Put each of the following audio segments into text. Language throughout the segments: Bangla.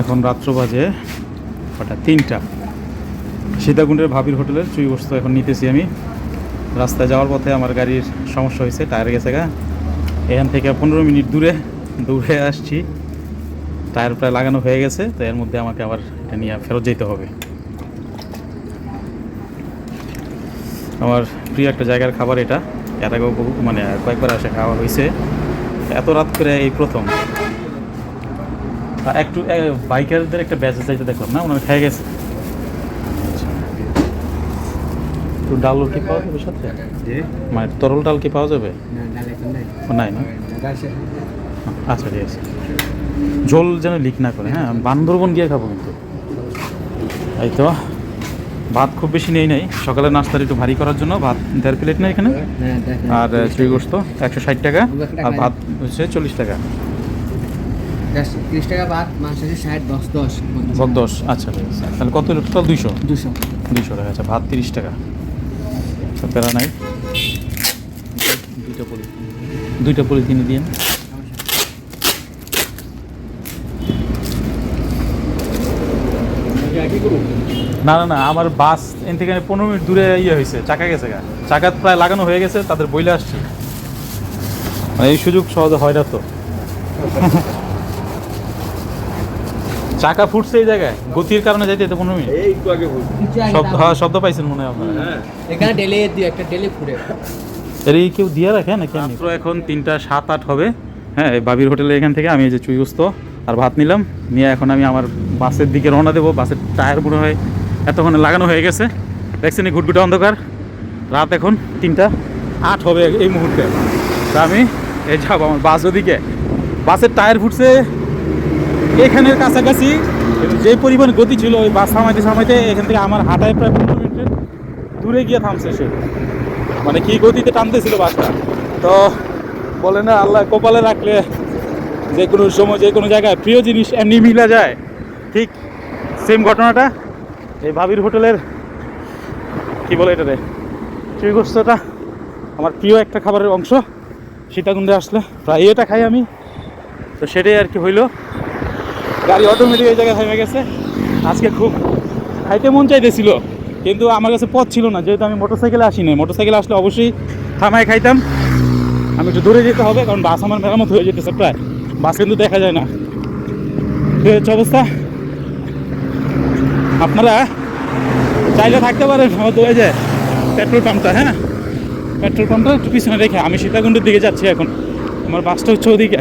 এখন রাত্র বাজে কটা তিনটা। সীতাকুণ্ডের ভাবির হোটেলের চুই বস্তু এখন নিতেছি আমি। রাস্তায় যাওয়ার পথে আমার গাড়ির সমস্যা হয়েছে, টায়ার গেছে গা। এখান থেকে পনেরো মিনিট দূরে দূরে আসছি। টায়ার প্রায় লাগানো হয়ে গেছে, তো এর মধ্যে আমাকে আবার এটা নিয়ে ফেরত যেতে হবে। আমার প্রিয় একটা জায়গার খাবার এটা। এর আগেও বহু মানে কয়েকবার আসে খাওয়া হয়েছে। এত রাত করে এই প্রথম। একটু বাইকারদের একটা ব্যাচ চাইতে দেখলাম না? ওনারা খেয়ে গেছে। একটু ডাল কি পাওয়া যাবে সাথে? মানে তরল ডাল কি পাওয়া যাবে? নাই। না? আচ্ছা ঠিক আছে। ঝোল যেন লিক না করে হ্যাঁ? বান্দরবন গিয়ে খাব কিন্তু। এই তো ভাত খুব বেশি নেই নাই। সকালে নাস্তার একটু ভারী করার জন্য। ভাত দেড় প্লেট নেই এখানে? আর চুই গোস্ত একশো ষাট টাকা। আর ভাত হচ্ছে চল্লিশ টাকা। তিরিশ টাকা আছে ষাট দশ দশ আচ্ছা। তাহলে কত টোটাল দুইশো? দুশো দুইশো টাকা আচ্ছা ভাত তিরিশ টাকা। তো প্যারা নাই। দুইটা পলি। দুইটা পলিথিনে দিন না না না আমার বাস এন থেকে পনেরো মিনিট দূরে ইয়ে হয়েছে চাকা গেছে গা। চাকা প্রায় লাগানো হয়ে গেছে তাদের বইলে আসছি। মানে এই সুযোগ সহজে হয় না তো। চাকা ফুটছে এই জায়গায়? গতির কারণে যাইতে যেতে পনেরো মিনিট? একটু আগে শব্দ হ্যাঁ শব্দ পাইছেন মনে হয় আপনারা। হ্যাঁ। এখানে ডেলে দিয়ে একটা ডেলে ফুটে। এর এই কেউ দিয়ে রাখে নাকি মাত্র এখন তিনটা সাত আট হবে। হ্যাঁ এই বাবির হোটেলে এখান থেকে আমি এই যে চুইগুস্ত আর ভাত নিলাম। নিয়ে এখন আমি আমার বাসের দিকে রওনা দেবো। বাসের টায়ার মনে হয় এতক্ষণে লাগানো হয়ে গেছে। দেখছেন এই ঘুটঘুটে অন্ধকার। রাত এখন তিনটা আট হবে এই মুহূর্তে। তা আমি এই যাব আমার বাস ওদিকে। বাসের টায়ার ফুটছে। এখানের কাছাকাছি যে পরিমাণ গতি ছিল, ওই বাস থামাইতে থামাইতে এখান থেকে আমার হাঁটায় প্রায় পনেরো মিনিটের দূরে গিয়ে থামছে সে। মানে কি গতিতে টানতেছিল বাসটা? তো বলে না, আল্লাহ কপালে রাখলে যে কোনো সময়, যে কোনো জায়গায় প্রিয় জিনিস এমনি মিলা যায়। ঠিক সেম ঘটনাটা এই ভাবির হোটেলের, কি বলে এটা রে চুইগোস্তটা আমার প্রিয় একটা খাবারের অংশ। সীতাকুণ্ডে আসলে প্রায় এটা খাই আমি। তো সেটাই আর কি হইল। গাড়ি অটোমেটিক এই জায়গায় থেমে গেছে। আজকে খুব খাইতে মন চাইতেছিল, কিন্তু আমার কাছে পথ ছিল না, যেহেতু আমি মোটরসাইকেলে আসি নাই। মোটরসাইকেলে আসলে অবশ্যই থামায় খাইতাম। আমি একটু দূরে যেতে হবে, কারণ বাস আমার মেরামত হয়ে যেতেছে প্রায়। বাস কিন্তু দেখা যায় না। হচ্ছে অবস্থা। আপনারা চাইলে থাকতে পারেন দোয়া যায় পেট্রোল পাম্পটা হ্যাঁ? পেট্রোল পাম্পটা একটু পিছনে রেখে, আমি সীতাকুণ্ডের দিকে যাচ্ছি এখন। আমার বাসটা হচ্ছে ওদিকে।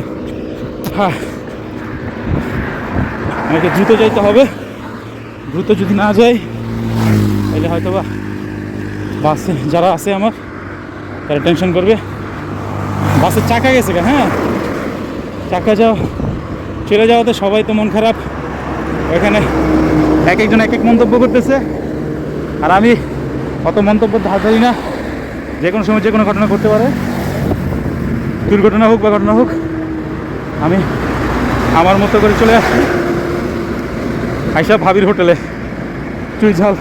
হ্যাঁ। আমাকে দ্রুত যাইতে হবে। দ্রুত যদি না যাই, তাহলে হয়তো বা বাসে যারা আছে আমার, তারা টেনশন করবে। বাসের চাকা গেছে হ্যাঁ? চাকা যাও, চলে যাওয়াতে সবাই তো মন খারাপ। ওখানে এক একজন এক এক মন্তব্য করতেছে। আর আমি অত মন্তব্য ধার ধারি না। যে কোনো সময় যে কোনো ঘটনা ঘটতে পারে। দুর্ঘটনা হোক বা ঘটনা হোক, আমি আমার মতো করে চলে আসছি। আইসা ভাবির হোটেলে। চুই ঝাল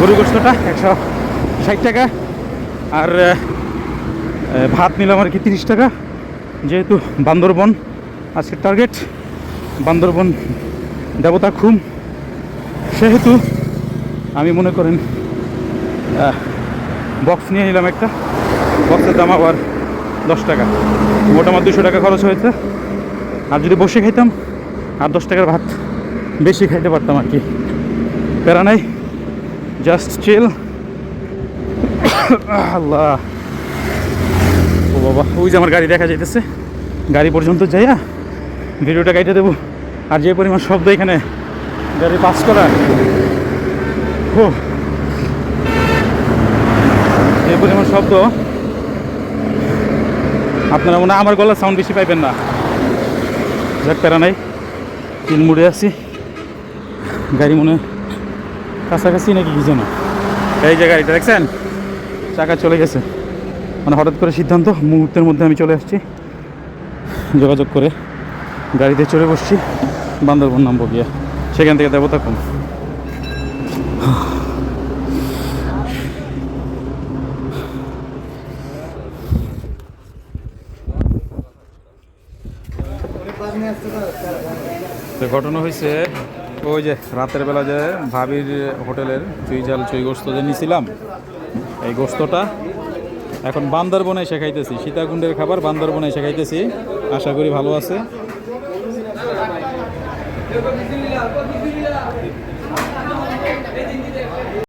গরু গোস্তটা একশো ষাট টাকা। আর ভাত নিলাম আর কি তিরিশ টাকা। যেহেতু বান্দরবন আজকের টার্গেট বান্দরবন দেবতা খুম। সেহেতু আমি মনে করেন বক্স নিয়ে নিলাম একটা। বক্সের দাম আবার দশ টাকা। মোট আমার দুশো টাকা খরচ হয়েছে। আর যদি বসে খাইতাম, আর দশ টাকার ভাত। বেশি খাইতে পারতাম আর কি। প্যারা নাই জাস্ট চিল আল্লাহ। ও বাবা, ওই যে আমার গাড়ি দেখা যাইতেছে। গাড়ি পর্যন্ত যাইয়া ভিডিওটা কাইটে দেবো। আর যে পরিমাণ শব্দ এখানে, গাড়ি পাস করা ও যে পরিমাণ শব্দ, আপনারা মনে আমার গলার সাউন্ড বেশি পাইবেন না। যাক, প্যারা নাই, তিন মুড়ে আছি। গাড়ি মনে কাছাকাছি নাকি কি যেন? এই যে গাড়িটা দেখছেন? চাকা চলে গেছে। মানে হঠাৎ করে সিদ্ধান্ত, মুহূর্তের মধ্যে আমি চলে আসছি। যোগাযোগ করে গাড়িতে চলে বসছি, বান্দরবন নামবো গিয়ে। সেখান থেকে দেবতা কম ঘটনা হয়েছে ওই যে রাতের বেলা যে ভাবির হোটেলের চুই ঝাল, চুই গোস্ত যে নিয়েছিলাম এই গোস্তটা এখন বান্দরবনে এসে খাইতেছি। সীতাকুণ্ডের খাবার বান্দরবনে এসে খাইতেছি। আশা করি ভালো আছে।